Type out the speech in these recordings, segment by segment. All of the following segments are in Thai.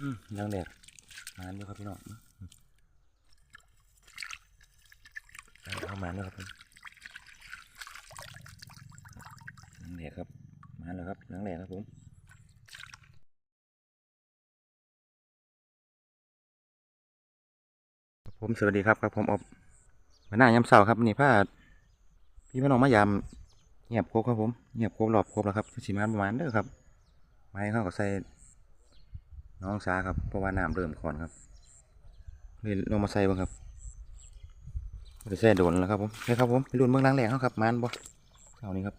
อืมยังแดดมานอยู่ครับพี่น้องมเข้ามาแล้วยครับผมยังแดดครับ มาแล้วครับยังแดดครับผมผมสวัสดีครับครับผมอบมาหน้ายามเสาครับนี่ผ้าพี่พี่น้องมายามเงียบครบครับผมเงียบครบรอบครบแล้วครับสีมานประมาณเด้อครับไม้เข้าก็ใส่ น้องสาครับเพราะว่าน้ำเริ่มก่อนครับเลยลงมาใส่บ้างครับไปใส่โดนแล้วครับผมใช่ครับผมไปรุ่นเมืองล้างแหลงเขาครับมันบ่เอานี้ครับ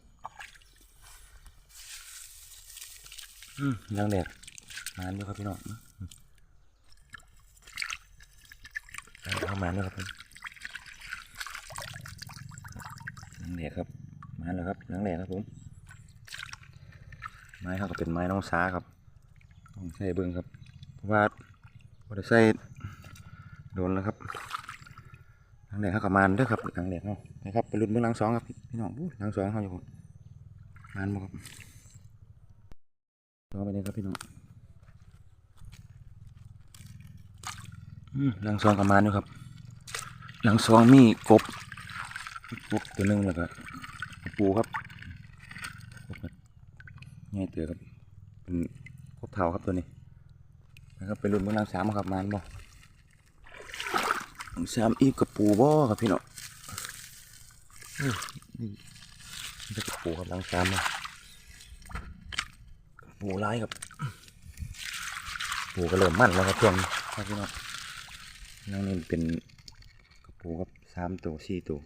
อืมล้างแหลกมันอยู่ครับพี่น้องอืมเอามันด้วยครับผมล้างแหลกครับมันแล้วครับล้างแหลกครับผมไม้เขาก็เป็นไม้น้องสาครับต้องใส่เบิ้งครับ ว่าบริใส่โดนแล้วครับหลังแดกเขากับมานด้วยครับหลังแดกเนาะนะครับไปรุ่นเบื้องหลังสองครับพี่น้องหลังสองเขาอยู่มานบ่ครับรอไปเลยครับพี่น้องอืมหลังสองกับมานอยู่ครับ หลังสองมีกบกบตัวหนึงแล้วก็ปูครับกบครับง่ายเตือครับเป็นครบเทาครับตัวนี้ นะครับไปรุ่นเมืองน้ำสามครับมันบ่น้ำสามอีกกับปูบ่ครับพี่น้องนี่นี่จะกับปูครับน้ำสามนะปูร้ายครับปูก็เริ่มมั่นแล้วครับช่วงนี้ครับพี่น้องนั่งนี่เป็นกระปูครับสามตัวสี่ตัว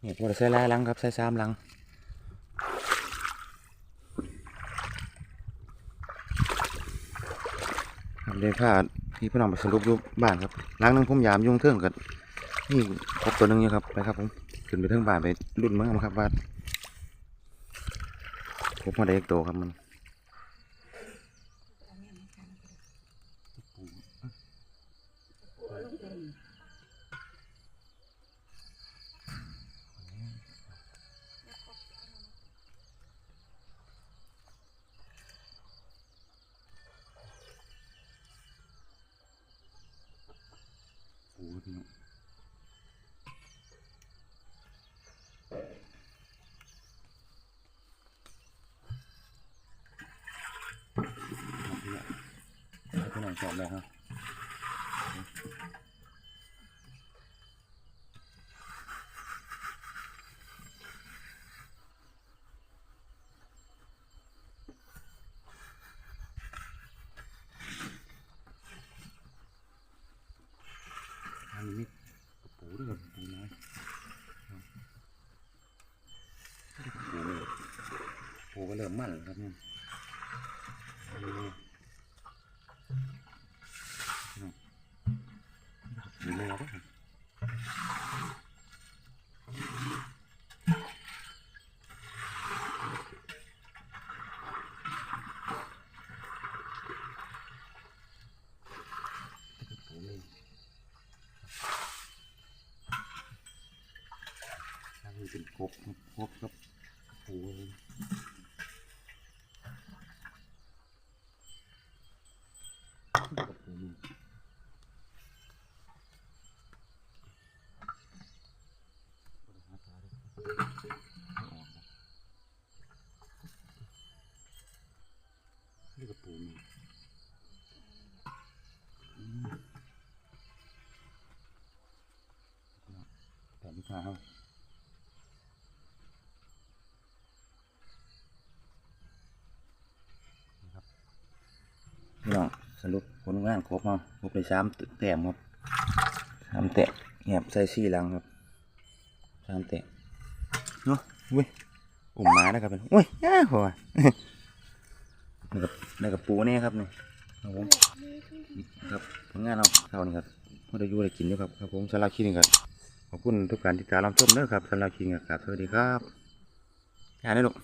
เนี่ยพอได้ใส่ลายลังครับใส่สามลัง ครับ เลยพาพี่พี่น้องไปสรุปยู่บ้านครับล้างหนึงผมยามยุงเทิงกันนี่พบตัวหนึงอยู่ครับไปครับผมขึ้นไปเทิงบ้านไปรุ่นเมือครับว่าพบมาได้อีกตัวครับมัน พี่น้องพี่น้องชอบแล้วครับอันนี้กระปูด้วยครับปูน้อยครับปูเลยปูก็ เริ่มมั่นแล้วครับเนี่ยปูปูเลยครับปูเลยอันนี้เป็นกบครับกบครับปูเลยกบปูนี่หาปลาด้วยไม่ออกนะนี่กบ ปูนี่อืมแต่ไม่กล้าครับพี่น้องสรุปผลงานครบเนาครบไปสามแต้มครับสามแต้มเงียบใส่สี่ลังครับสามแต้มเนาะอุ้ยอุ่มมาได้วครับเป็นอุ้ยย่าหัว นี่กับนี่กับปูนี่ครับนี่ครับผมครับผลงานเราเท่านี้ครับพอได้อยู่ได้กินด้วยครับครับผมสาราคลิปนี้ครับขอบคุณทุกการติดตามรับชมเด้อครับสาราคลิปนี้ครับสวัสดีครับอย่าได้ลูก